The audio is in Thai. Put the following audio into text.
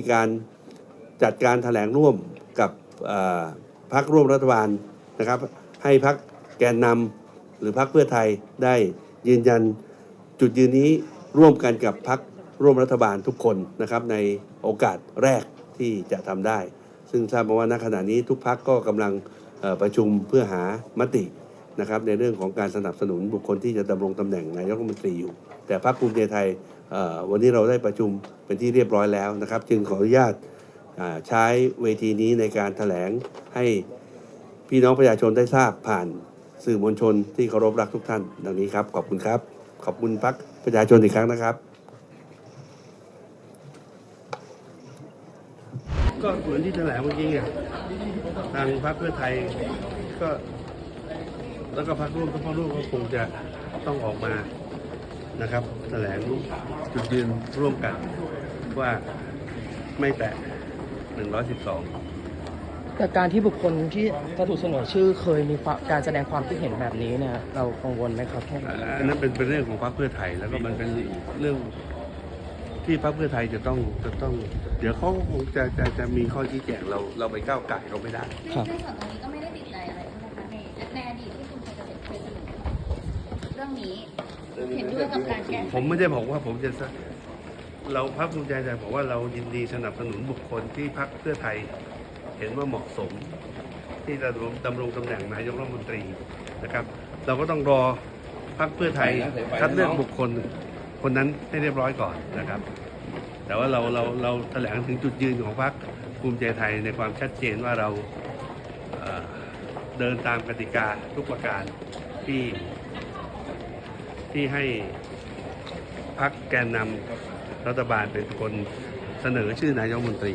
มีการจัดการแถลงร่วมกับพักร่วมรัฐบาลนะครับ ให้พักแกนนำหรือพักเพื่อไทยได้ยืนยันจุดยืนนี้ร่วมกันกับพักร่วมรัฐบาลทุกคนนะครับในโอกาสแรกที่จะทำได้ ซึ่งทราบมาว่าณขณะนี้ทุกพักก็กำลังประชุมเพื่อหามติ นะครับในเรื่องของการสนับสนุนบุคคลที่จะดำรงตำแหน่งนายกรัฐมนตรีอยู่ แต่พรรคภูมิใจไทยวันนี้เราได้ประชุมเป็นที่เรียบร้อยแล้วนะครับ จึงขออนุญาตใช้เวทีนี้ในการแถลงให้พี่น้องประชาชนได้ทราบผ่านสื่อมวลชนที่เคารพรักทุกท่าน ดังนี้ครับ ขอบคุณครับ ขอบคุณพรรคประชาชนอีกครั้งนะครับ ก็เหมือนที่แถลงเมื่อกี้ไงทางพรรคเพื่อไทยก็ แล้วก็พรรคร่วมก็พรรคร่วมก็คงจะต้องออกมานะครับแถลงจุดยืนร่วมกันว่าไม่แตะ 112 แต่การที่บุคคลที่จะถูกเสนอชื่อเคยมีความการแสดงความคิดเห็นแบบนี้เนี่ยเรากังวลไหมครับท่านอ่าอันนั้นเป็นเป็นเรื่องของพรรคเพื่อไทยแล้วก็มันเป็นเรื่องที่พรรคเพื่อไทยจะต้องจะต้อง เดี๋ยวเขาคงจะจะจะมีข้อชี้แจงเราเราไปก้าวไก่เขาไม่ได้ในในส่วนตรง นี้ เห็นด้วยกับการแก้ไขผมไม่ได้บอกว่าผมจะสเราพรรคภูมิใจไทยบอกว่าเรายินดีสนับสนุนบุคคลที่พรรคเพื่อไทย เห็นว่าเหมาะสม ที่จะดำรงตำแหน่งนายกรัฐมนตรีนะครับ เราก็ต้องรอพรรคเพื่อไทยคัดเลือกบุคคลคนนั้นให้เรียบร้อยก่อนนะครับ แต่ว่าเราเราเราแถลงถึงจุดยืนของพรรคภูมิใจไทยในความชัดเจนว่าเราเดินตามกติกาทุกประการที่ ที่ให้พักแกนนำรัฐบาลเป็นคนเสนอชื่อนายกรัฐมนตรี